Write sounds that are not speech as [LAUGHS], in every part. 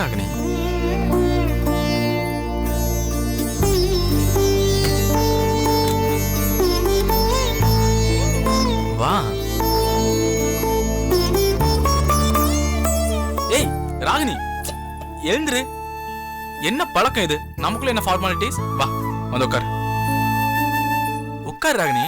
வா வா. ஏய் ராகினி எழுந்துரு. என்ன பழக்கம் இது? நமக்குள்ள என்ன ஃபார்மாலிட்டிஸ் வா வந்து உட்கார். உட்கார் ராகினி.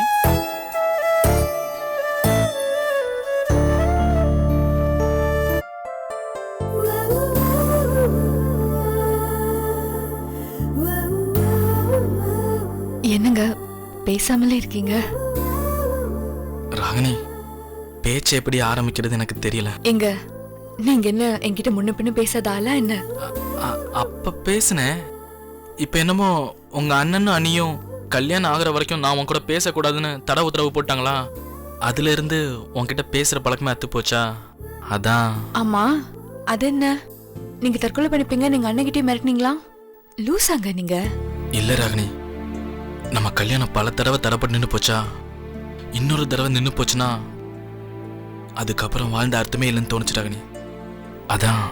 பேசாமலே இருக்கீங்க? ராகினி பேச்சு எப்படி ஆரம்பிக்கிறது எனக்கு தெரியல. எங்க? நீங்க என்ன என்கிட்ட முன்ன பின்ன பேசாத ஆளா என்ன? அப்ப பேசுனேன். இப்ப என்னமோ உங்க அண்ணனும் அண்ணியும் கல்யாணம் ஆகுற வரைக்கும் நான் உன் கூட பேசக்கூடாதுன்னு தடை உத்தரவு போட்டாங்களா? அதுல இருந்து உன்கிட்ட பேசுற பழக்கமே அத்து போச்சா? அதான். ஆமா. அது என்ன? நீங்க தற்கொலை பண்ணிப்பீங்க நீங்க அண்ணகிட்டே மிரட்டினீங்களா? லூசாங்க நீங்க. இல்ல ராகினி. நம்ம கல்யாணம் பல தடவை தடைப்பட்டு நின்று போச்சா? இன்னொரு தடவை நின்று போச்சுன்னா அதுக்கப்புறம் வாழ்ந்த அர்த்தமே இல்லைன்னு தோணுச்சு ராகினி. அதான்.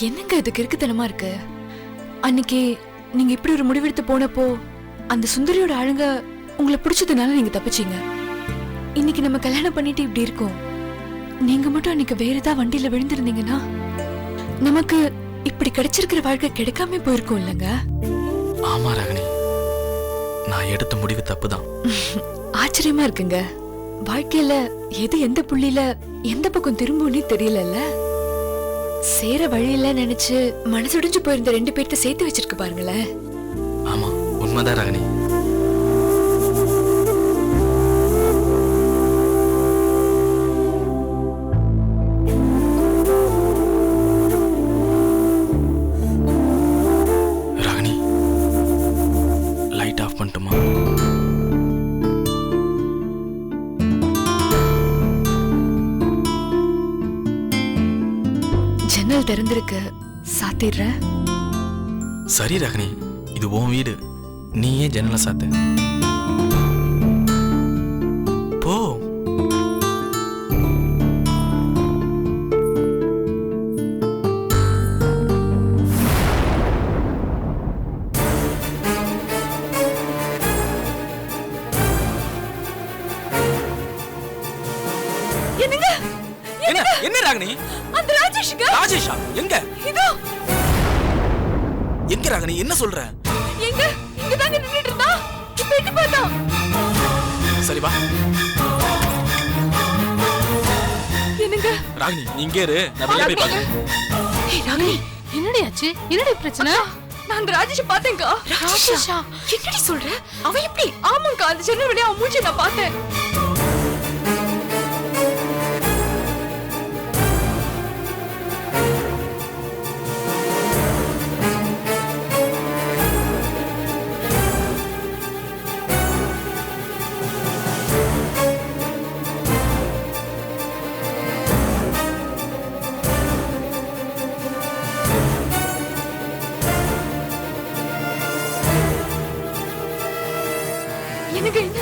என்னங்க இது கிறுக்குத்தனமா இருக்கு? அன்னைக்கு நீங்க இப்படி ஒரு முடிவெடுத்து போனப்போ அந்த சுந்தரியோட ஆளுங்க உங்களை பிடிச்சதுனால நீங்க தப்பிச்சீங்க. இன்னைக்கு நம்ம கல்யாணம் பண்ணிட்டு இப்படி இருக்கோம். நீங்க மட்டும் அன்னைக்கு வேற ஏதாவது வண்டியில விழுந்திருந்தீங்கன்னா நமக்கு இப்படி கிடைச்சிருக்கிற வாழ்க்கை கிடைக்காம போயிருக்கும் இல்லைங்க? ஆமா ராகினி. நான் எடுத்த முடிவு தப்புதான். [LAUGHS] ஆச்சரியமா இருக்குங்க. வாழ்க்கையில எது எந்த புள்ளியில எந்த பக்கம் திரும்பும்னே தெரியலல்ல. சேர வழியில நினைச்சு மனசுடைஞ்சு போயிருந்த ரெண்டு பேர்த்த சேர்த்து வச்சிருக்கு பாருங்களேன். ஆமா உண்மைதான் ராகினி. திறந்திருக்கு. சாத்திடுறேன் சரி ராகினி இது உன் வீடு. நீயே ஜன்னலை சாத்து. போ. என்ன? என்ன ராகினி அந்த ராஜேஷ்ங்க? ராஜேஷா எங்க? இதோ. எங்க ராகினி என்ன சொல்ற? எங்க? இங்க தாங்க நின்னுட்டு இருந்தா இப்ப எட்டி பார்த்தா சரி வா. என்னங்க? ராகினி நீ இங்கே இரு. நான் வெளியே போய் பார்க்கறேன் ஏய் ராகினி என்னடி ஆச்சு என்னடி பிரச்சனை? நான் அந்த ராஜேஷ பாத்தேன்க்கா ராஜேஷா? என்னடி சொல்ற? அவன் எப்படி? ஆமாங்கா அந்த ஜன்னல் வழியா அவன் மூஞ்சி நான் பார்த்தேன்.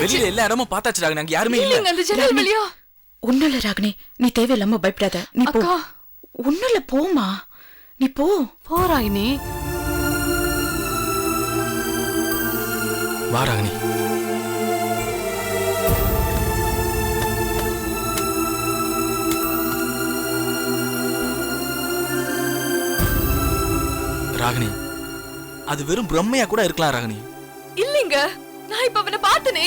வெளியில எல்லா இடமும் பார்த்தாச்சு ராகினி. அங்க யாருமே இல்ல. இல்லைங்க அந்த ஜன்னல் வழியா? ஒண்ணும் இல்ல ராகினி. நீ தேவையில்லாம பயப்படாத. நீ போ. அக்கா. ஒண்ணும் இல்ல போமா நீ போ. போறாயினி வா ராகினி. ராகினி அது வெறும் பிரம்மையா கூட இருக்கலாம் ராகினி. இல்லைங்க. நான் இப்ப அவனை பார்த்தனே.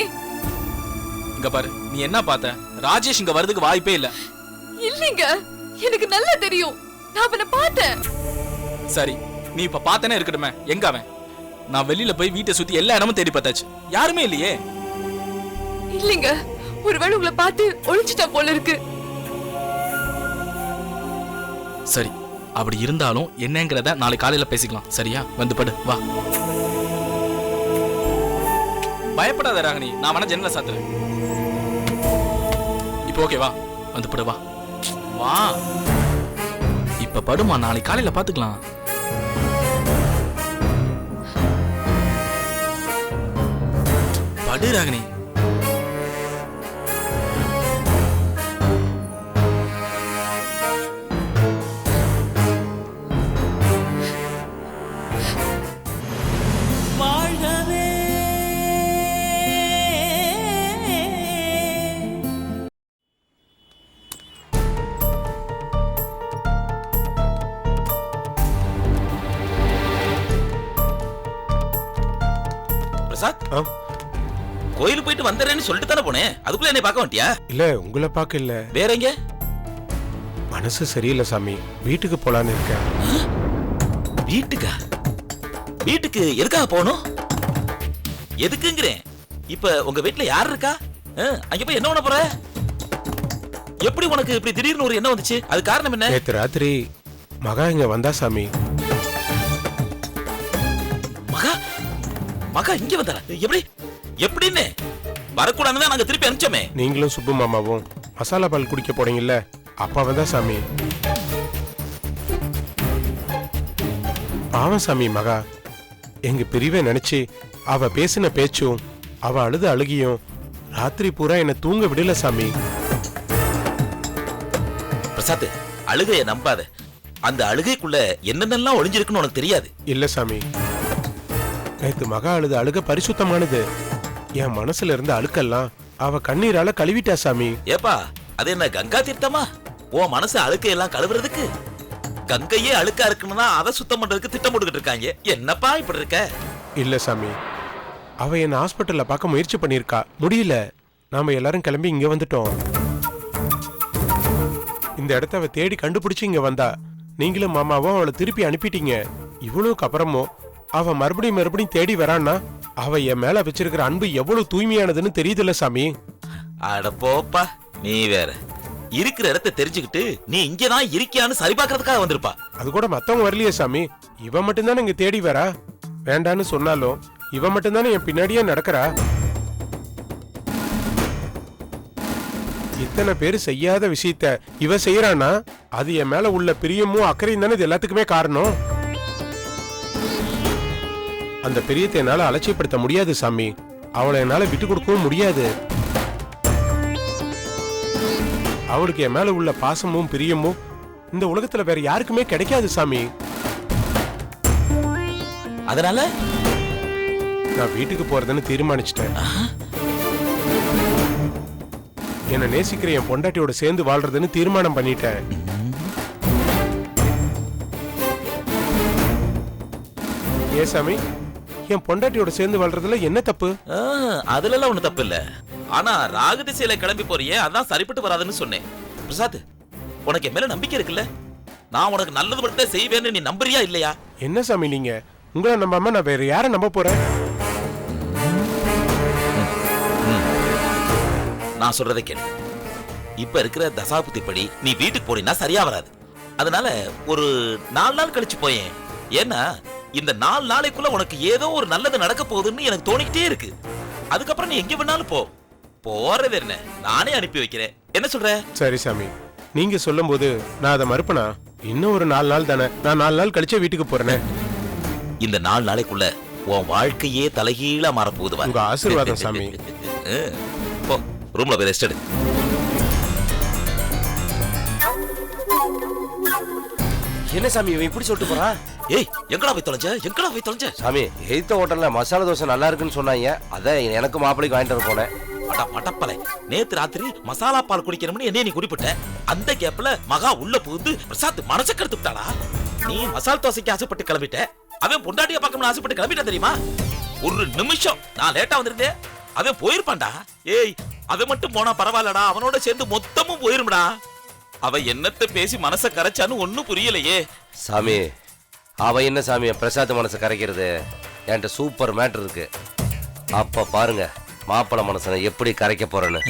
இங்க பாரு நீ என்ன பார்த்த? ராஜேஷ் இங்க வரதுக்கு வாய்ப்பே இல்ல. இல்லைங்க எனக்கு நல்லா தெரியும். நான் அவனை பார்த்தேன். சரி நீ இப்ப பார்த்தனே இருக்கட்டுமே எங்க அவன்? நான் வெளியில போய் வீட்டை சுத்தி எல்லா இடமும் தேடி பார்த்தாச்சு. யாருமே இல்லையே. இல்லைங்க ஒருவேளை உங்களை பார்த்து ஒளிஞ்சிட்டா போல இருக்கு. சரி அப்படி இருந்தாலும் என்னங்கிறத நாளை காலையில பேசிக்கலாம். சரியா? வந்து படு வா. பயப்படாத ராகினி நான் வேணா ஜன்னல சாத்துறேன். இப்போ ஓகே வா. வந்து படு வா. வா. இப்ப படுமா? நாளை காலையில பாத்துக்கலாம். படு ராகினி. கோயிலுக்கு போயிட்டு வந்துடுறேன்னு சொல்லிட்டு தானே போனேன். அதுக்குள்ள என்னை பார்க்க மாட்டியா இல்ல உங்களை பார்க்க இல்ல. வேற எங்க? மனசு சரியில்லை சாமி. வீட்டுக்கு போலான்னு இருக்கேன். வீட்டுக்கா? வீட்டுக்கு எதுக்காக போகணும்? எதுக்குங்கிறேன். இப்ப உங்க வீட்ல யார் இருக்கா? அங்க போய் என்ன பண்ண போற? எப்படி உனக்கு இப்படி திடீர்னு ஒரு எண்ணம் வந்துச்சு? அது காரணம் என்ன? நேத்து ராத்திரி மகா இங்க வந்தா சாமி. மகா? மகா இங்க வந்தாரா? எப்படி? எப்படின்னு? வரக்கூடாதுன்னு தான் நாங்க திருப்பி அனுப்பிச்சோமே. நீங்களும் சுப்பு மாமாவும் மசாலா பால் குடிக்க போனீங்கல்ல அப்பா வந்தா சாமி. பாவம் சாமி மகா. எங்க பிரிவை நினைச்சு அவ பேசின பேச்சும் அவ அழுத அழுகியும் ராத்திரி பூரா என்ன தூங்க விடல சாமி. பிரசாத் அழுகைய நம்பாத. அந்த அழுகைக்குள்ள என்னென்னலாம் ஒளிஞ்சிருக்குன்னு உனக்கு தெரியாது. இல்ல சாமி. நேத்து மகா அழுத அழுக பரிசுத்தமானது. என் மனசுல இருந்த அழுக்கெல்லாம் அவ கண்ணீரால கழுவிட்டா சாமி. ஏப்பா அது என்ன கங்கா தீர்த்தமா? உன் மனசு அழுக்கையெல்லாம் கழுவுறதுக்கு? கங்கையே அழுக்கா இருக்குன்னா அதை சுத்தம் பண்றதுக்கு திட்டம் போட்டுக்கிட்டு இருக்காங்க. என்னப்பா இப்படி இருக்க? இல்ல சாமி. அவ என்ன ஹாஸ்பிட்டல்ல பார்க்க முயற்சி பண்ணிருக்கா முடியல. நாம எல்லாரும் கிளம்பி இங்க வந்துட்டோம். இந்த இடத்த அவ தேடி கண்டுபிடிச்சு இங்க வந்தா. நீங்களும் மாமாவும் அவளை திருப்பி அனுப்பிட்டீங்க. இவ்வளவுக்கு அப்புறமும் அவ மறுபடியும் மறுபடியும் தேடி வரான்னா அவ என் மேல வச்சிருக்கிற அன்பு எவ்வளவு தூய்மையானதுன்னு தெரியுதுல்ல சாமி. அட போப்பா நீ வேற. இருக்கிற இடத்த தெரிஞ்சுக்கிட்டு நீ இங்கதான் இருக்கியான்னு சரி பார்க்கறதுக்காக வந்திருப்பா. அது கூட மத்தவங்க வரலையே சாமி. இவ மட்டும்தானே இங்க தேடி வரா? வேண்டான்னு சொன்னாலும் இவ மட்டும்தானே என் பின்னாடியே நடக்கிறா? இத்தனை பேர் செய்யாத விஷயத்த இவ செய்யறானா அது என் மேல உள்ள பிரியமும் அக்கறையும் தானே இது எல்லாத்துக்குமே காரணம்? அந்த பிரியத்தை என்னால அலட்சியப்படுத்த முடியாது சாமி. அவளை என்னால விட்டு கொடுக்கவும் முடியாது. அவளுக்கு என் மேல உள்ள பாசமும் பிரியமும் இந்த உலகத்துல வேற யாருக்குமே கிடைக்காது சாமி. அதனால? நான் வீட்டுக்கு போறதுன்னு தீர்மானிச்சிட்டேன். என்ன நேசிக்கிற என் பொண்டாட்டியோட சேர்ந்து வாழ்றதுன்னு தீர்மானம் பண்ணிட்டேன். ஏ சாமி? என் பொண்டாட்டியோட சேர்ந்து வாழ்றதுல என்ன தப்பு? அதுல எல்லாம் ஒண்ணு தப்பு இல்ல. ஆனா ராகு திசையில கிளம்பி போறியே அதான் சரிப்பட்டு வராதுன்னு சொன்னேன். பிரசாத் உனக்கு என் மேல நம்பிக்கை இருக்குல்ல? நான் உனக்கு நல்லது மட்டும் செய்வேன்னு நீ நம்புறியா இல்லையா? என்ன சாமி நீங்க? உங்களை நம்பாம நான் வேற யாரை நம்ப போறேன்? நான் சொல்றதை கேளு. இப்ப இருக்கிற தசாபுத்தி படி நீ வீட்டுக்கு போனீன்னா சரியா வராது. அதனால ஒரு நாலு நாள் கழிச்சு போயேன். ஏன்னா இந்த நாலு நாளைக்குள்ள உனக்கு ஏதோ ஒரு நல்லது நடக்க போகுதுன்னு எனக்கு தோணிக்கிட்டே இருக்கு. அதுக்கப்புறம் நீ எங்க வேணாலும் போ. போறது என்ன? நானே அனுப்பி வைக்கிறேன். என்ன சொல்ற? சரி சாமி. நீங்க சொல்லும்போது நான் அதை மறுப்பனா? இன்னும் ஒரு நாலு நாள் தானே. நான் நாலு நாள் கழிச்சே வீட்டுக்கு போறேனே. இந்த நாலு நாளைக்குள்ள உன் வாழ்க்கையே தலைகீழா மாறப்போகுது வா. உங்க ஆசீர்வாதம் சாமி. [LAUGHS] போ. ரூம்ல போய் ரெஸ்ட் எடு. என்ன சாமி இவன் இப்படி சொல்லிட்டு போறான்? ஏய் எங்கடா போய் தொலைஞ்ச? எங்கடா போய் தொலைஞ்ச? சாமி எய்த்த ஹோட்டல்ல மசாலா தோசை நல்லா இருக்குன்னு சொன்னாங்க. அதான் எனக்கு மாப்பிளைக்கு வாங்கிட்டு வர போனேன். அட மட்டப்பலை நேத்து ராத்திரி மசாலா பால் குடிக்கணும்னு என்னைய நீ குறிப்பிட்ட. அந்த கேப்ல மகா உள்ள புகுந்து பிரசாத் மனச கருத்து விட்டாளா? நீ மசால் தோசைக்கு ஆசைப்பட்டு கிளம்பிட்ட. அவன் பொண்டாட்டிய பார்க்கணும்னு ஆசைப்பட்டு கிளம்பிட்டான் தெரியுமா? ஒரு நிமிஷம். நான் லேட்டா வந்திருந்தேன். அவன் போயிருப்பான்டா. ஏய் அவன் மட்டும் போனா பரவாயில்லடா. அவனோட சேர்ந்து மொத்தமும் போயிரும்டா. அவ என்னத்த பேசி மனச கரைச்சான்னு ஒண்ணும் புரியலையே. சாமி அவ என்ன சாமி பிரசாத் மனசை கரைக்கிறது? என்கிட்ட சூப்பர் மேட்டர் இருக்கு. அப்ப பாருங்க மாப்பிள மனசனை எப்படி கரைக்க போறேன்னு.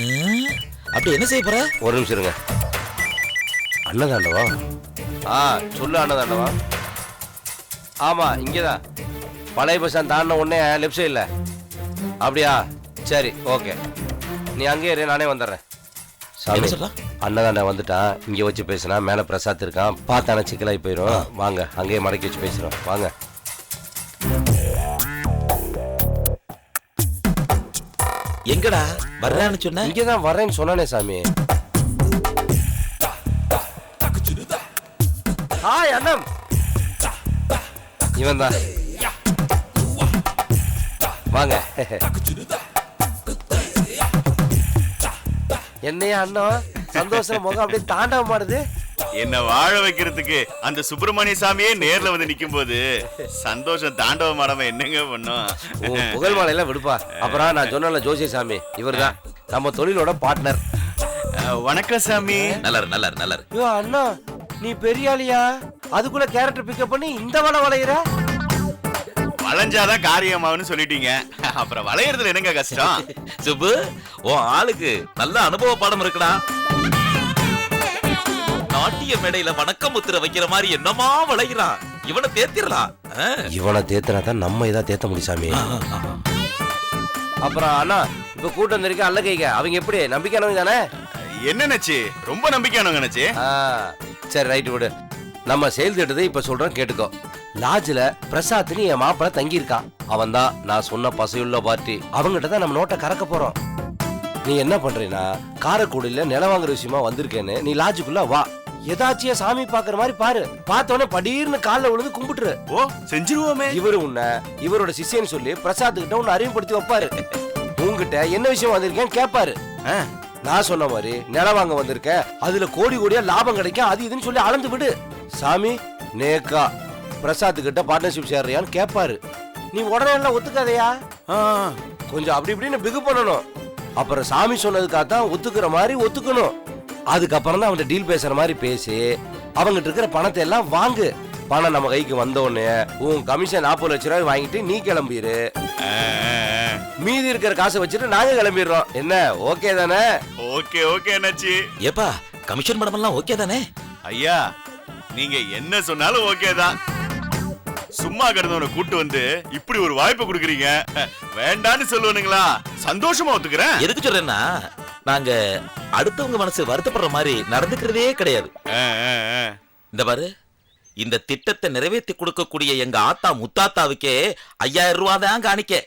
அப்படி என்ன செய்ய போற? ஒரு நிமிஷம் இருங்க. அன்னதாண்டவா? ஆ சொல்லு அன்னதாண்டவா. ஆமா இங்கதான். பழைய பஸ் ஸ்டாண்ட் தாண்டின உடனே லெஃப்ட் சைடில் அப்படியா? சரி ஓகே. நீ அங்கேயே இரு நானே வந்துடுறேன். சாமி? அன்னதாண்ட வந்துட்டான் இங்கே வச்சு பேசினா மேலே பிரசாத் இருக்கான். பார்த்தான சிக்கலாகி போயிடும் வாங்க அங்கேயே மடக்கி வச்சு பேசுகிறோம் வாங்க. எங்கடா? வர்றான்னு சொன்ன? இங்கே தான் வரேன்னு சொன்னானே சாமி. ஹாய் அண்ணம். இவன் தான் வாங்க. [LAUGHS] என்னையா அண்ணன் சந்தோஷம் முகம் அப்படியே தாண்டவ மாறுது. என்ன வாழ வைக்கிறதுக்கு அந்த சுப்பிரமணிய சாமியே நேர்ல வந்து நிக்கும் போது சந்தோஷம் தாண்டவ மரம என்னங்க பண்ணும்? புகழ் மாலையெல்லாம் விடுப்பா. அப்புறம் நான் சொன்னல ஜோசிய சாமி. இவர்தான். நம்ம தொழிலோட பார்ட்னர் வணக்கம் சாமி. நல்லாரு நல்லாரு நல்லாரு. ஐயோ அண்ணா நீ பெரிய ஆளியா அதுக்குள்ள கேரக்டர் பிக்கப் பண்ணி இந்த வள வளையிற? வளைஞ்சாதான் காரியமாவுன்னு சொல்லிட்டீங்க. அப்புறம் வளையறதுல என்னங்க கஷ்டம்? சுப்பு உன் ஆளுக்கு நல்ல அனுபவ பாடம் இருக்குடா. நாட்டிய மேடையில வணக்க முத்திர வைக்கிற மாதிரி என்னமா வளைகிறான்? இவனை தேத்திரலாம் இவனை தேத்தினா தான் நம்ம இதா தேத்த முடியும் சாமி. அப்புறம் அண்ணா இப்ப கூட்டம் வந்திருக்க அல்ல கைக. அவங்க எப்படி? நம்பிக்கையானவங்க தானே? என்ன நச்சு ரொம்ப நம்பிக்கையானவங்க நச்சு ஆ, சரி ரைட்டு விடு. நம்ம செயல் திட்டத்தை இப்ப சொல்றோம் கேட்டுக்கோ. லாட்ஜ்ல பிரசாத்னு என் மாப்பிள்ள தங்கி இருக்கான் அவன் தான் நான் சொன்ன பசையுள்ள பார்ட்டி அவங்ககிட்ட தான் நம்ம நோட்டை கறக்க போறோம். நீ என்ன பண்றீன்னா காரைக்குடியில நிலம் வாங்குற விஷயமா வந்திருக்கேன்னு நீ லாட்ஜுக்குள்ள வா. ஏதாச்சியா சாமி பாக்குற மாதிரி பாரு. பார்த்தோன்னே படீர்னு கால்ல விழுந்து கும்பிட்டுரு. ஓ செஞ்சிருவோமே. இவரு உன்னை இவரோட சிஷ்யன்னு சொல்லி பிரசாத் கிட்ட உன்னை அறிமுகப்படுத்தி வைப்பாரு. உன்கிட்ட என்ன விஷயம் வந்திருக்கேன்னு கேட்பாரு நான் சொன்ன மாதிரி நிலம் வாங்க வந்திருக்க. அதுல கோடி கோடியா லாபம் கிடைக்கும் அது இதுன்னு சொல்லி அளந்து விடு. சாமி நேக்கா பிரசாத் கிட்ட பார்ட்னர்ஷிப் சேர்றியான்னு கேட்பாரு நீ உடனே எல்லாம் ஒத்துக்காதயா? ஆ, கொஞ்சம் அப்படி இப்படின்னு பிகு பண்ணணும். அப்புறம் சாமி சொன்னதுக்காக தான் ஒத்துக்கிற மாதிரி ஒத்துக்கணும். அதுக்கப்புறம் தான் அவன்கிட்ட டீல் பேசுற மாதிரி பேசி அவங்ககிட்ட இருக்கிற பணத்தை எல்லாம் வாங்கு. பணம் நம்ம கைக்கு வந்த உடனே உன் கமிஷன் நாற்பது லட்ச ரூபாய் வாங்கிட்டு நீ கிளம்பிடு மீதி இருக்கிற காசை வச்சுட்டு நாங்க கிளம்பிடுறோம். என்ன ஓகே தானே? ஓகே ஓகே நச்சு ஏப்பா கமிஷன் படம் எல்லாம் ஓகே தானே? ஐயா நீங்க என்ன சொன்னாலும் ஓகே தான். சும்மா கிடந்தவனை கூட்டு வந்து இப்படி ஒரு வாய்ப்பு கொடுக்குறீங்க. வேண்டான்னு சொல்லுவனுங்களா சந்தோஷமா ஒத்துக்கிறேன். எதுக்கு சொல்றேன்னா நாங்க அடுத்தவங்க மனசு வருத்தப்படுற மாதிரி நடந்துக்கிறதே கிடையாது. இந்த பாரு இந்த திட்டத்தை நிறைவேற்றி கொடுக்கக்கூடிய எங்க ஆத்தா முத்தாத்தாவுக்கே ஐயாயிரம் ரூபா தான் காணிக்க.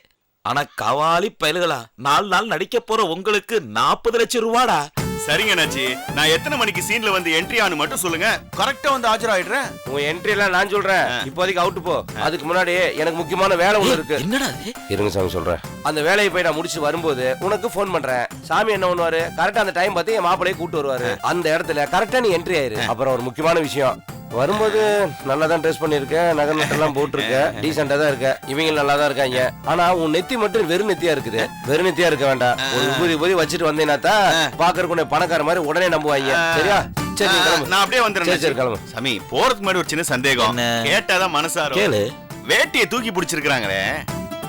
ஆனா கவாலி பயல்களா நாலு நாள் நடிக்க போற உங்களுக்கு நாற்பது லட்சம் ரூபாடா? சரிங்க அண்ணாச்சி. நான் எத்தனை மணிக்கு சீன்ல வந்து என்ட்ரி ஆனு மட்டும் சொல்லுங்க. கரெக்டா வந்து ஆஜராயிடுறேன் உன் என்ட்ரி எல்லாம் நான் சொல்றேன். இப்போதைக்கு அவுட் போ. அதுக்கு முன்னாடி எனக்கு முக்கியமான வேலை ஒண்ணு இருக்கு. என்னடா இது? இருங்க சாமி சொல்றேன். அந்த வேலையை போய் நான் முடிச்சு வரும்போது உனக்கு ஃபோன் பண்றேன். சாமி என்ன பண்ணுவாரு? கரெக்டா அந்த டைம் பார்த்து என் மாப்பிளைய கூட்டு வருவாரு. அந்த இடத்துல கரெக்டா நீ என்ட்ரி ஆயிரு. அப்புறம் ஒரு முக்கியமான விஷயம். வரும்போது நல்லா தான் ட்ரெஸ் பண்ணிருக்க நகை நட்டெல்லாம் போட்டிருக்க டீசெண்டா [LAUGHS] தான் இருக்க இவங்க நல்லா தான் இருக்காங்க. ஆனா உன் நெத்தி மட்டும் வெறும் நெத்தியா இருக்குது. வெறும் நெத்தியா இருக்க வேண்டாம். ஒரு உபதி உபதி வச்சுட்டு வந்தீங்கன்னா தான் பாக்குறதுக்கு உன்னை பணக்கார மாதிரி உடனே நம்புவாங்க. சரியா? சரி நான் அப்படியே வந்துடுறேன் சரி கிளம்பு. சாமி போறதுக்கு முன்னாடி ஒரு சின்ன சந்தேகம்? கேட்டாதான் மனசாரும் கேளு. வேட்டியை தூக்கி பிடிச்சிருக்காங்களே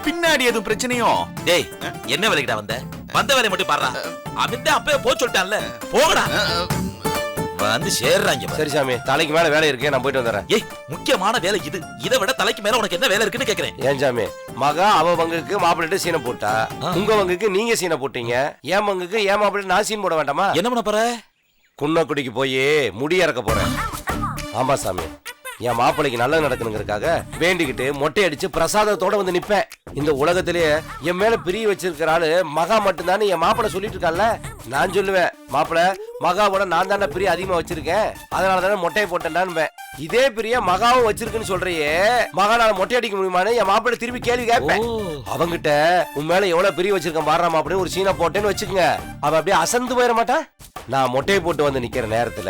பின்னாடி எதுவும் பிரச்சனையும் டேய் என்ன வேலைக்கிட்ட வந்த? வந்த வேலையை மட்டும் பாடுறா. அவன் அப்பவே போ சொல்லிட்டான்ல. போகடா வந்து சேர்றாங்க. சரி சாமி தலைக்கு மேல வேலை இருக்கு நான் போயிட்டு வந்துடுறேன். ஏய் முக்கியமான வேலை இது. இதை விட தலைக்கு மேல உனக்கு என்ன வேலை இருக்குன்னு கேக்குறேன். ஏன் சாமி மகா அவ பங்குக்கு மாப்பிள்ளைட்டு சீனை போட்டா உங்க பங்குக்கு நீங்க சீனை போட்டீங்க என் பங்குக்கு என் மாப்பிள்ளை நான் சீன் போட வேண்டாமா? என்ன பண்ண போற? குன்னக்குடிக்கு போய் முடி இறக்க போறேன். ஆமா சாமி. என் மாப்பிள்ளைக்கு நல்லது நடக்கணுங்கிறதுக்காக வேண்டிக்கிட்டு மொட்டை அடிச்சு பிரசாதத்தோட வந்து நிப்பேன். இந்த உலகத்திலேயே என் மேல பிரிய வச்சிருக்கிற ஆளு மகா மட்டும்தான் என் மாப்பிள்ள சொல்லிட்டு இருக்கால நான் சொல்லுவேன் மாப்பிள்ள மகாவோட நான் தானே பிரிய அதிகமா வச்சிருக்கேன். அதனால தானே மொட்டையை போட்டேன்டான்னு இதே பிரிய மகாவும் வச்சிருக்குன்னு சொல்றியே மகானால மொட்டை அடிக்க முடியுமான்னு என் மாப்பிள்ளை திருப்பி கேள்வி கேட்பேன். அவங்கிட்ட உன் மேல எவ்வளவு பிரிய வச்சிருக்கேன் பாடுறாமா அப்படின்னு ஒரு சீனை போட்டேன்னு வச்சுக்கோங்க. அவ அப்படியே அசந்து போயிட மாட்டான் நான் மொட்டையை போட்டு வந்து நிக்கிற நேரத்துல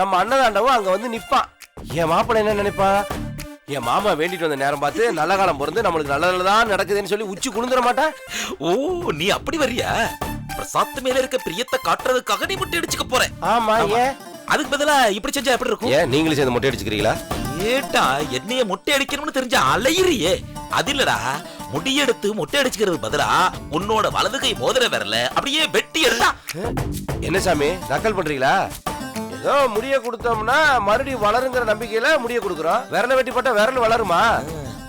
நம்ம அன்னதாண்டவும் அங்க வந்து நிப்பான். என் மாப்பிள்ளை என்ன நினைப்பான் என் மாமா வேண்டிட்டு வந்த நேரம் பார்த்து நல்ல காலம் பிறந்து நம்மளுக்கு நல்ல நல்லதான் நடக்குதுன்னு சொல்லி உச்சி குளிந்துட மாட்டா? ஓ நீ அப்படி வரியா பிரசாத் மேல இருக்க பிரியத்தை காட்டுறதுக்காக நீ முட்டை அடிச்சுக்க போற. ஆமா ஏன்? அதுக்கு பதிலா இப்படி செஞ்சா எப்படி இருக்கும்? ஏன் நீங்களும் சேர்ந்து மொட்டை அடிச்சுக்கிறீங்களா ஏட்டா என்னைய மொட்டை அடிக்கணும்னு தெரிஞ்ச அலையிறியே. அது இல்லடா முடியெடுத்து மொட்டை அடிச்சுக்கிறது பதிலா உன்னோட வலது கை மோதிர விரல அப்படியே வெட்டி எடுத்தா. என்ன சாமி நக்கல் பண்றீங்களா? ஏதோ முடிய கொடுத்தோம்னா மறுபடியும் வளருங்கிற நம்பிக்கையில முடிய கொடுக்குறோம். விரல வெட்டி போட்டா விரல் வளருமா?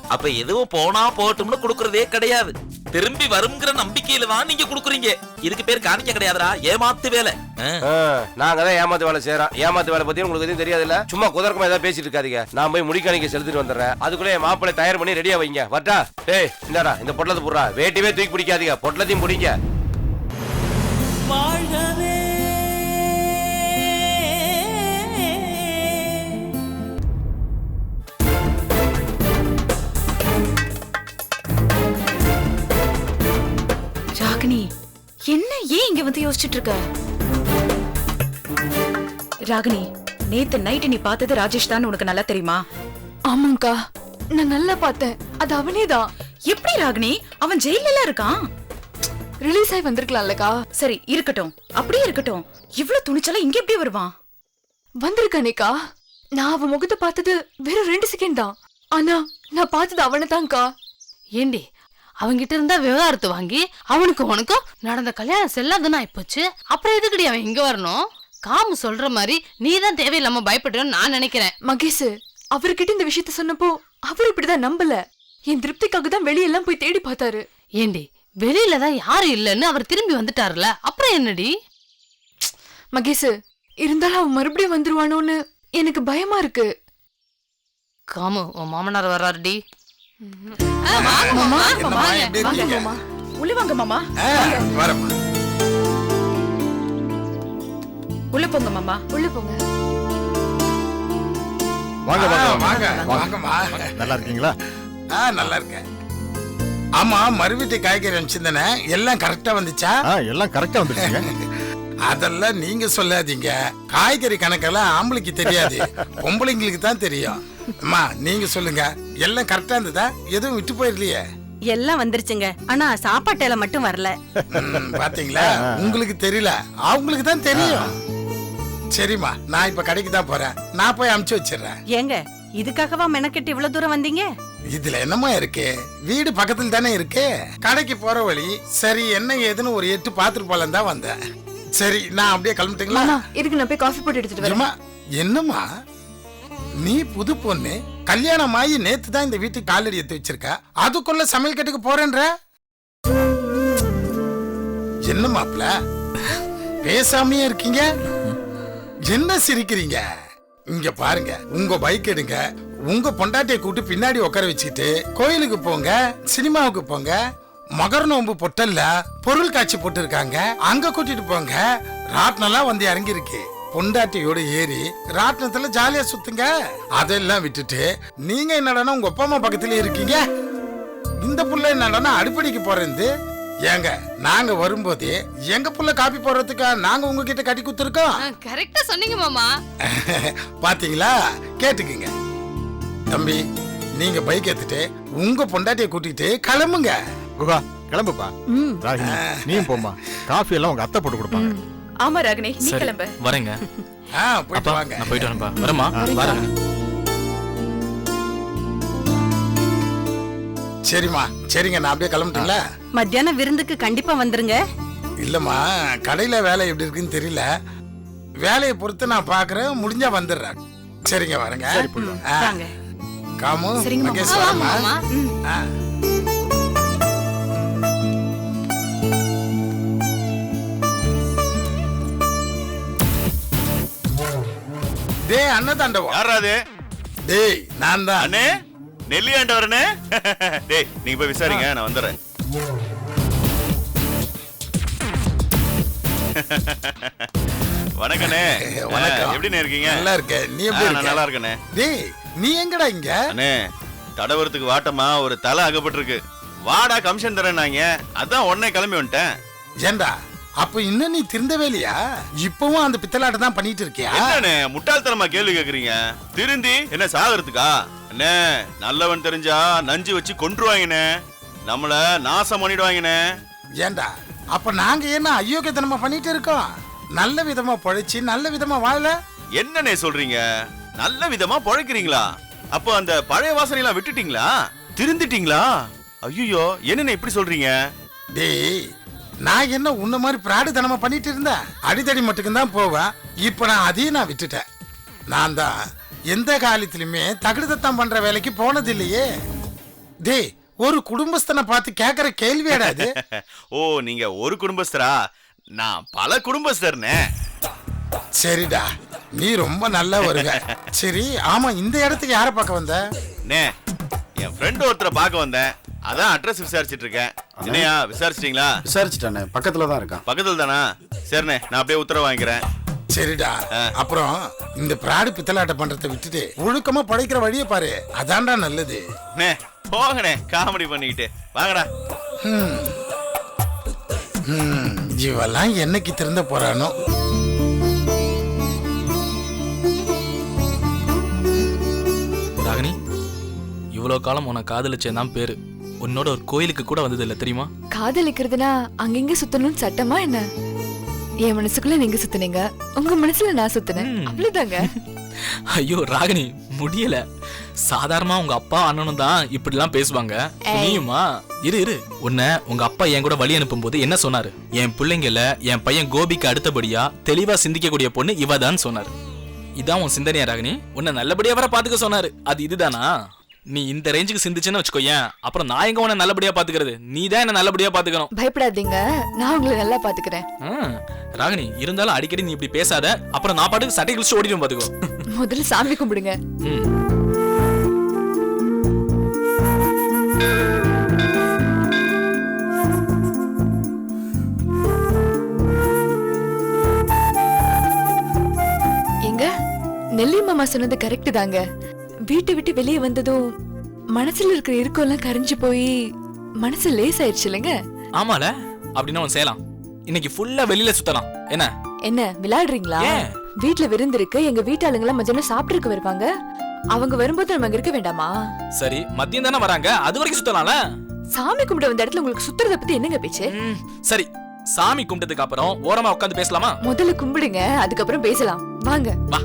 அப்ப எதுவும் போனா போகட்டும்னு கொடுக்கறதே கிடையாது. திரும்பி வருங்கிற நம்பிக்கையில தான் நீங்க கொடுக்குறீங்க. இதுக்கு பேர் காணிக்க கிடையாதுடா. ஏமாத்து வேலை. ஆ. ஆ, நாங்க தான் ஏமாத்து வேலை செய்யறோம் ஏமாத்து வேலை பத்தி உங்களுக்கு எதுவும் தெரியாதுல்ல? சும்மா குதர்க்கமா ஏதாவது பேசிட்டு இருக்காதீங்க. நான் போய் முடிக்காணிக்க செலுத்திட்டு வந்துடுறேன். அதுக்குள்ளே என் மாப்பிள்ளை தயார் பண்ணி ரெடியா வைங்க. வரட்டா? ஏய் இந்தாடா இந்த பொட்டலத்தை போடுறா. வேட்டிவே தூக்கி பிடிக்காதீங்க. பொட்டலத்தையும் பிடிங்க. ராகினி இங்க வந்து யோசிச்சுட்டு இருக்க. ராகினி நேத்து நைட்டு நீ பார்த்தது ராஜேஷ் தான் உனக்கு நல்லா தெரியுமா? ஆமாங்கா நான் நல்லா பார்த்தேன். அது அவனே தான் எப்படி ராகினி? அவன் ஜெயில இருக்கான். ரிலீஸ் ஆகி வந்திருக்கலாம்லக்கா. சரி இருக்கட்டும். அப்படியே இருக்கட்டும். இவ்ளோ துணிச்சலா இங்க எப்படி வருவான்? வந்திருக்கானேக்கா. நான் அவன் முகத்தை பார்த்தது வெறும் ரெண்டு செகண்ட் தான். ஆனா நான் பார்த்தது அவனை தான்க்கா ஏண்டி அவன்கிட்ட இருந்தா விவகாரத்தை வாங்கி அவனுக்கு உனக்கும் நடந்த கல்யாணம் செல்லாதுன்னு ஆயிப்போச்சு. அப்புறம் எதுக்குடி அவன் இங்க வரணும்? காமு சொல்ற மாதிரி நீ தான் தேவையில்லாம பயப்படுறன்னு நான் நினைக்கிறேன். மகேஷ் அவர்கிட்ட இந்த விஷயத்த சொன்னப்போ அவர் இப்படிதான் நம்பல. என் திருப்திக்காக தான் வெளியெல்லாம் போய் தேடி பார்த்தாரு. ஏண்டி வெளியில தான் யாரும் இல்லைன்னு அவர் திரும்பி வந்துட்டாருல? அப்புறம் என்னடி? மகேஷ் இருந்தாலும் அவன் மறுபடியும் வந்துருவானோன்னு எனக்கு பயமா இருக்கு. காமு உன் மாமனார் வர்றாருடி. உள்ள வாங்க மாமா உள்ள போங்க மாமா உள்ள போங்க வாங்க வாங்க வாங்க வாங்க நல்லா இருக்கீங்களா ஆ நல்லா இருக்கேன் ஆமா மறுவீட்டு காய்கறி அனுப்பிச்சிருந்தேனே எல்லாம் கரெக்டா வந்துச்சா? எல்லாம் கரெக்டா வந்துருச்சுங்க. அதெல்லாம் நீங்க சொல்லாதீங்க. காய்கறி கணக்கெல்லாம் ஆம்பளைக்கு தெரியாது. பொம்பளைங்களுக்கு தான் தெரியும். அம்மா நீங்க சொல்லுங்க. எல்லாம் கரெக்டா இருந்ததா? எதுவும் விட்டு போயிடலையே. எல்லாம் வந்துருச்சுங்க. ஆனா சாப்பாட்டுல மட்டும் வரல. பாத்தீங்களா? உங்களுக்கு தெரியல. அவங்களுக்கு தான் தெரியும். சரிம்மா நான் இப்ப கடைக்கு தான் போறேன். நான் போய் அமுச்சு வச்சிடுறேன். ஏங்க இதுக்காகவா மெனக்கெட்டு இவ்வளவு தூரம் வந்தீங்க? இதுல என்னமா இருக்கு. வீடு பக்கத்துல தானே இருக்கு. கடைக்கு போற வழி சரி என்ன ஏதுன்னு ஒரு எட்டு பாத்துட்டு போலாம் தான் வந்தேன். சரி நான் அப்படியே கிளம்பிட்டுங்களா? இதுக்கு நான் போய் காஃபி போட்டு எடுத்துட்டு வரேன். என்னம்மா? நீ புது பொண்ணு கல்யாணம் ஆகி நேத்து தான் இந்த வீட்டுக்கு காலடி எடுத்து வச்சிருக்க. அதுக்குள்ள சமையல் கட்டுக்கு போறேன்ற? என்ன மாப்பிள? பேசாமையே இருக்கீங்க? என்ன சிரிக்கிறீங்க? இங்க பாருங்க உங்க பைக் எடுங்க. உங்க பொண்டாட்டியை கூட்டு பின்னாடி உட்கார வச்சுக்கிட்டு கோயிலுக்கு போங்க சினிமாவுக்கு போங்க. மகர நோம்பு பொட்டல்ல பொருள் காட்சி போட்டு இருக்காங்க அங்க கூட்டிட்டு போங்க. ராட்னெல்லாம் வந்து இறங்கி இருக்கு பொண்டாட்டியோட ஏறி ராட்டினத்துல ஜாலியா சுத்துங்க. அதெல்லாம் விட்டுட்டு நீங்க என்னடான்னா உங்க அப்பா அம்மா பக்கத்துல இருக்கீங்க? இந்த புள்ள என்னடான்னா அடுப்படிக்கு போறது? ஏங்க நாங்க வரும்போது எங்க புள்ள காப்பி போடுறதுக்கா நாங்க உங்ககிட்ட கட்டி குத்துருக்கோம் கரெக்டா சொன்னீங்க மாமா. [LAUGHS] பாத்தீங்களா? கேட்டுக்குங்க. தம்பி நீங்க பைக் எடுத்துட்டு உங்க பொண்டாட்டிய கூட்டிட்டு கிளம்புங்க. குகா கிளம்புப்பா. ராகினி நீயும் போம்மா. காஃபி எல்லாம் உங்க அத்தை போட்டு கொடுப்பாங்க. ஆமா ராகினி நீ சரி கிளம்பு. வரேங்க. ஆ போயிட்டு அப்பா வாங்க. நான் போயிட்டு வரேன்ப்பா. வரேம்மா வரேன் சரிம்மா சரிங்க நான் அப்படியே கிளம்பிட்டுங்களா? மத்தியானம் விருந்துக்கு கண்டிப்பா வந்துருங்க. இல்லம்மா கடையில வேலை எப்படி இருக்குன்னு தெரியல. வேலையை பொறுத்து நான் பாக்குறேன் முடிஞ்சா வந்துடுறேன். சரிங்க வரேங்க. ஆ. வாங்க. காமு சரிங்க. மகேஷ் வரேம்மா. ஆ. டேய் அண்ணதாண்டவா யாரா அது? டேய் நான் தான். அண்ணே? நெல்லி ஆண்டவரனே? [LAUGHS] டேய் நீங்க போய் விசாரிங்க நான் வந்துடுறேன் [LAUGHS] வணக்கண்ணே. வணக்கம். எப்படிண்ணே இருக்கீங்க? நல்லா இருக்க நீ எப்படி இருக்க? நல்லா இருக்கேண்ணே. டேய் நீ எங்கடா இங்க? அண்ணே தடவரத்துக்கு வாட்டமா ஒரு தலை அகப்பட்டிருக்கு. வாடா கமிஷன் தரேன்னாங்க. அதான் உடனே கிளம்பி வந்துட்டேன். ஏண்டா அப்ப இன்னும் நீ திருந்தவே இல்லையா? இப்பவும் அந்த பித்தலாட்டம் தான் பண்ணிட்டு இருக்கியா? என்னண்ணே முட்டாள்தனமா கேள்வி கேக்குறீங்க? திருந்தி? என்ன சாகறதுக்கா? அண்ணே நல்லவன் தெரிஞ்சா நஞ்சு வச்சு கொன்றுவாங்கண்ணே. நம்மள நாசம் பண்ணிடுவாங்கண்ணே. ஏண்டா அப்ப நாங்க என்ன அயோக்கியத்தனமா பண்ணிட்டு இருக்கோம்? நல்ல விதமா பழைச்சு நல்ல விதமா வாழல? என்னண்ணே சொல்றீங்க? நல்ல விதமா பொழைக்கிறீங்களா? அப்போ அந்த பழைய வாசனையெல்லாம் விட்டுட்டீங்களா? திருந்திட்டீங்களா? ஐயோ என்னண்ணே இப்படி சொல்றீங்க? டேய் நான் என்ன உன்ன மாதிரி பிராடுதனமா பண்ணிட்டு இருந்தேன்? அடித்தடி மட்டுக்கும் தான் போவேன் இப்ப நான் அதையும் நான் விட்டுட்டேன். நான் தான் எந்த காலத்திலுமே தகுடுதத்தம் பண்ற வேலைக்கு போனது இல்லையே. டேய் ஒரு குடும்பஸ்தனை பார்த்து கேக்குற கேள்வியாடா அது [LAUGHS] ஓ நீங்க ஒரு குடும்பஸ்தரா? நான் பல குடும்பஸ்தர்னே. சரிடா. நீ ரொம்ப நல்லா வருவ சரி ஆமா இந்த இடத்துக்கு யாரை பார்க்க வந்த? நே என் ஃப்ரெண்ட் ஒருத்தரை பார்க்க வந்தேன். அதான் அட்ரஸ் விசாரிச்சிட்டு இருக்கேன். என்னையா விசாரிச்சிட்டீங்களா? விசாரிச்சுட்டானே பக்கத்துல தான் இருக்கான். பக்கத்துல தானா? சரிண்ணே நான் அப்படியே உத்தரவு வாங்கிக்கிறேன். சரிடா. அப்புறம் இந்த பிராடு பித்தலாட்டம் பண்றதை விட்டுட்டு ஒழுக்கமா படைக்கிற வழியை பாரு. அதான்டா நல்லது. நே போங்கண்ணே காமெடி பண்ணிக்கிட்டு. வாங்கடா. ஹம். ஹம், இவெல்லாம் என்னைக்கு திருந்த போறானோ? இவ்வளோ காலம் உன்னை காதலிச்சேன் தான் பேரு. உன்னோட ஒரு கோயிலுக்கு கூட வந்தது இல்லை தெரியுமா? காதலிக்கிறதுனா அங்கங்க சுத்தணும்னு சட்டமா என்ன? என் மனசுக்குள்ள நீங்க சுத்துனீங்க. உங்க மனசுல நான் சுத்தினேன். அவ்வளவுதாங்க. [LAUGHS] ஐயோ ராகினி முடியல. சாதாரணமா உங்க அப்பா அண்ணனும் தான் இப்படிலாம் பேசுவாங்க. நீயுமா இரு இரு. உன்னை உங்க அப்பா என் கூட வழி அனுப்பும்போது என்ன சொன்னாரு? என் பிள்ளைங்கள என் பையன் கோபிக்கு அடுத்தபடியா தெளிவா சிந்திக்கக்கூடிய பொண்ணு இவதான் சொன்னாரு. இதான் உன் சிந்தனையா ராகினி? உன்னை நல்லபடியா வர பாத்துக்க சொன்னாரு. அது இதுதானா? நீ இந்த ரேஞ்சுக்கு சிந்திச்சுன்னு வச்சுக்கோயேன். அப்புறம் நான் எங்க உன்னை நல்லபடியா பாத்துக்கிறது? நீ தான் என்ன நல்லபடியா பாத்துக்கணும். பயப்படாதீங்க. நான் உங்களை நல்லா பாத்துக்கிறேன். ராகினி இருந்தாலும் அடிக்கடி நீ இப்படி பேசாத. அப்புறம் நான் பாட்டுக்கு சட்டை கிழிச்சு ஓடிடும் பாத்துக்கோ. முதல்ல சாமி கும்பிடுங்க. எங்க? நெல்லி மாமா சொன்னது கரெக்ட் தாங்க. வீட்டை விட்டு வெளியே வந்ததும் மனசுல இருக்கிற இருக்கெல்லாம் கரைஞ்சு போய் மனசு லேஸ் ஆயிடுச்சு இல்லைங்க? ஆமால. அப்படின்னா ஒன்று செய்யலாம். இன்னைக்கு ஃபுல்லா வெளியில சுத்தலாம். என்ன? என்ன விளையாடுறீங்களா? வீட்ல விருந்து இருக்கு எங்க வீட்டாளுங்கெல்லாம் மத்தியானம் சாப்பிட்டுருக்கு வருவாங்க. அவங்க வரும்போது நம்ம இருக்க வேண்டாமா? சரி மதியம் தானே வராங்க. அது வரைக்கும் சுத்தலாம்ல? சாமி கும்பிட வந்த இடத்துல உங்களுக்கு சுத்துறத பத்தி என்னங்க பேச்சு? சரி. சாமி கும்பிட்டதுக்கு அப்புறம் ஓரமா உட்காந்து பேசலாமா? முதல்ல கும்பிடுங்க அதுக்கப்புறம் பேசலாம். வாங்க. வா.